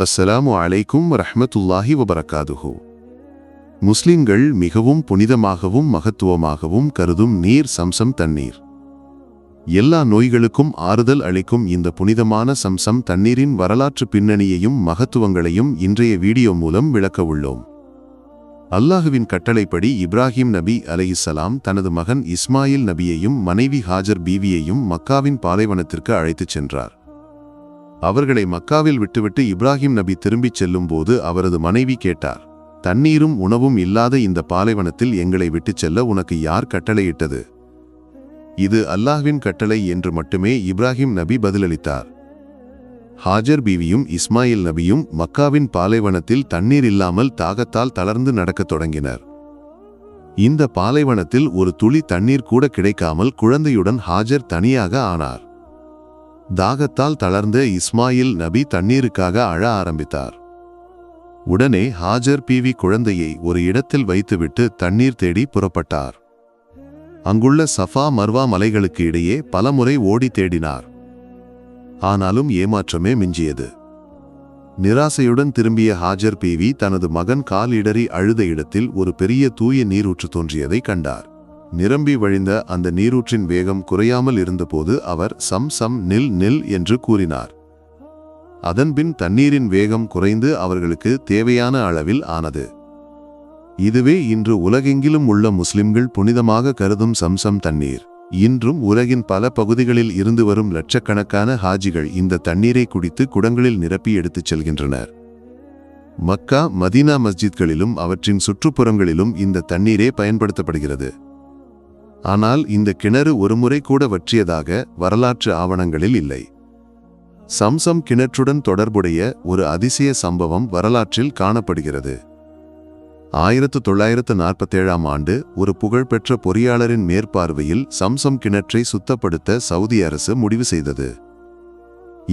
அஸ்ஸலாமு அலைக்கும் ரஹ்மத்துல்லாஹி வபரகாதுஹு. முஸ்லிம்கள் மிகவும் புனிதமாகவும் மகத்துவமாகவும் கருதும் நீர் சம்சம் தண்ணீர். எல்லா நோய்களுக்கும் ஆறுதல் அளிக்கும் இந்த புனிதமான சம்சம் தண்ணீரின் வரலாற்று பின்னணியையும் மகத்துவங்களையும் இன்றைய வீடியோ மூலம் விளக்க உள்ளோம். அல்லாஹுவின் கட்டளைப்படி இப்ராஹிம் நபி அலையிசலாம் தனது மகன் இஸ்மாயில் நபியையும் மனைவி ஹாஜர் பீவியையும் மக்காவின் பாலைவனத்திற்கு அழைத்துச் சென்றார். அவர்களை மக்காவில் விட்டுவிட்டு இப்ராஹிம் நபி திரும்பிச் செல்லும்போது அவரது மனைவி கேட்டார் தண்ணீரும் உணவும் இல்லாத இந்த பாலைவனத்தில் எங்களை விட்டுச் செல்ல உனக்கு யார் கட்டளையிட்டது? இது அல்லாஹ்வின் கட்டளை என்று மட்டுமே இப்ராஹிம் நபி பதிலளித்தார். ஹாஜர் பீவியும் இஸ்மாயில் நபியும் மக்காவின் பாலைவனத்தில் தண்ணீர் இல்லாமல் தாகத்தால் தளர்ந்து நடக்கத் தொடங்கினர். இந்த பாலைவனத்தில் ஒரு துளி தண்ணீர் கூட கிடைக்காமல் குழந்தையுடன் ஹாஜர் தனியாக ஆனார். தாகத்தால் தளர்ந்த இஸ்மாயில் நபி தண்ணீருக்காக அழ ஆரம்பித்தார். உடனே ஹாஜர் பீவி குழந்தையை ஒரு இடத்தில் வைத்துவிட்டு தண்ணீர் தேடி புறப்பட்டார். அங்குள்ள சஃபா மர்வா மலைகளுக்கு இடையே பலமுறை ஓடி தேடினார். ஆனாலும் ஏமாற்றமே மிஞ்சியது. நிராசையுடன் திரும்பிய ஹாஜர் பீவி தனது மகன் கால் இடறி அழுத இடத்தில் ஒரு பெரிய தூய நீரூற்று தோன்றியதை கண்டார். நிரம்பி வழிந்த அந்த நீரூற்றின் வேகம் குறையாமல் இருந்தபோது அவர் சம் சம் நில் நில் என்று கூறினார். அதன்பின் தண்ணீரின் வேகம் குறைந்து அவர்களுக்கு தேவையான அளவில் ஆனது. இதுவே இன்று உலகெங்கிலும் உள்ள முஸ்லிம்கள் புனிதமாக கருதும் சம்சம் தண்ணீர். இன்றும் உலகின் பல பகுதிகளில் இருந்து வரும் லட்சக்கணக்கான ஹாஜிகள் இந்த தண்ணீரை குடித்து குடங்களில் நிரப்பி எடுத்துச் செல்கின்றனர். மக்கா மதீனா மஸ்ஜித்களிலும் அவற்றின் சுற்றுப்புறங்களிலும் இந்த தண்ணீரே பயன்படுத்தப்படுகிறது. ஆனால் இந்த கிணறு ஒருமுறை கூட வற்றியதாக வரலாற்று ஆவணங்களில் இல்லை. சம்சம் கிணற்றுடன் தொடர்புடைய ஒரு அதிசய சம்பவம் வரலாற்றில் காணப்படுகிறது. ஆயிரத்து தொள்ளாயிரத்து நாற்பத்தேழாம் ஆண்டு ஒரு புகழ்பெற்ற பொறியாளரின் மேற்பார்வையில் சம்சம் கிணற்றை சுத்தப்படுத்த சவுதி அரசு முடிவு செய்தது.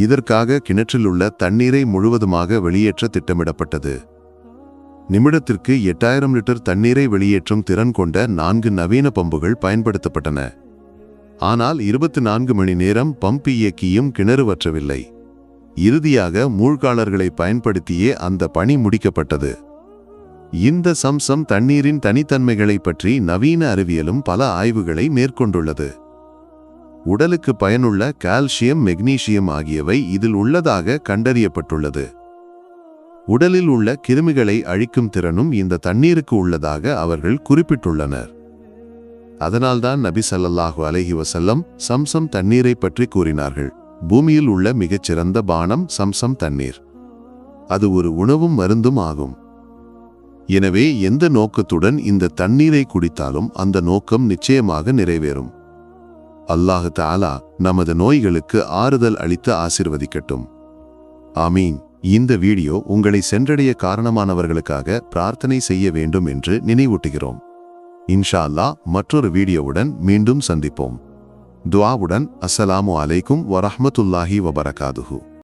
இதற்காக கிணற்றிலுள்ள தண்ணீரை முழுவதுமாக வெளியேற்ற திட்டமிடப்பட்டது. நிமிடத்திற்கு எட்டாயிரம் லிட்டர் தண்ணீரை வெளியேற்றும் திறன் கொண்ட நான்கு நவீன பம்புகள் பயன்படுத்தப்பட்டன. ஆனால் இருபத்தி நான்கு மணி நேரம் பம்ப் இயக்கியும் கிணறு வற்றவில்லை இறுதியாக மூழ்காளர்களை பயன்படுத்தியே அந்த பணி முடிக்கப்பட்டது. இந்த சம்சம் தண்ணீரின் தனித்தன்மைகளை பற்றி நவீன அறிவியலும் பல ஆய்வுகளை மேற்கொண்டுள்ளது. உடலுக்கு பயனுள்ள கால்சியம் மெக்னீசியம் ஆகியவை இதில் உள்ளதாக கண்டறியப்பட்டுள்ளது. உடலில் உள்ள கிருமிகளை அழிக்கும் திறனும் இந்த தண்ணீருக்கு உள்ளதாக அவர்கள் குறிப்பிட்டுள்ளனர். அதனால்தான் நபி சல்லல்லாஹு அலைஹி வஸல்லம் சம்சம் தண்ணீரை பற்றி கூறினார்கள். பூமியில் உள்ள மிகச்சிறந்த பானம் சம்சம் தண்ணீர். அது ஒரு உணவும் மருந்தும் ஆகும். எனவே எந்த நோக்கத்துடன் இந்த தண்ணீரை குடித்தாலும் அந்த நோக்கம் நிச்சயமாக நிறைவேறும். அல்லாஹு தாலா நமது நோய்களுக்கு ஆறுதல் அளித்து ஆசிர்வதிக்கட்டும். ஆமீன். இந்த வீடியோ உங்களை சென்றடைய காரணமானவர்களுக்காக பிரார்த்தனை செய்ய வேண்டும் என்று நினைவூட்டுகிறோம். இன்ஷா மற்றொரு வீடியோவுடன் மீண்டும் சந்திப்போம். துவாவுடன் அஸ்ஸலாமு அலைக்கும் வரஹமத்துல்லாஹி வபரகாதுஹூ.